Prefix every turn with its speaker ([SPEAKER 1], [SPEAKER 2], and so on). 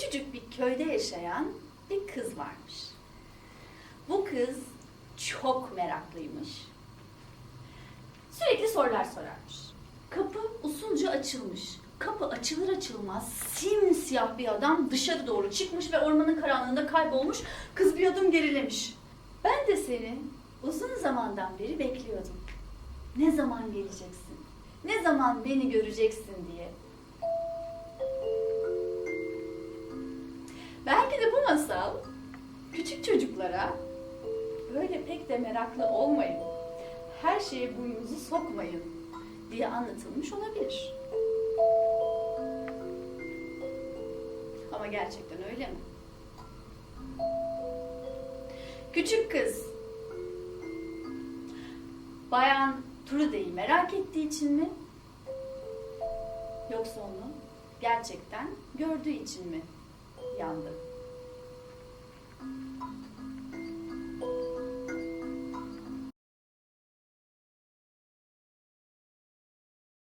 [SPEAKER 1] küçücük bir köyde yaşayan bir kız varmış. Bu kız çok meraklıymış. Sürekli sorular sorarmış. Kapı usulca açılmış. Kapı açılır açılmaz simsiyah bir adam dışarı doğru çıkmış ve ormanın karanlığında kaybolmuş. Kız bir adım gerilemiş. Ben de seni uzun zamandan beri bekliyordum. Ne zaman geleceksin? Ne zaman beni göreceksin diye. Masal küçük çocuklara böyle pek de meraklı olmayın. Her şeye buyunuzu sokmayın diye anlatılmış olabilir. Ama gerçekten öyle mi? Küçük kız Bayan Trude'yi merak ettiği için mi? Yoksa onu gerçekten gördüğü için mi yandı? Mm-hmm.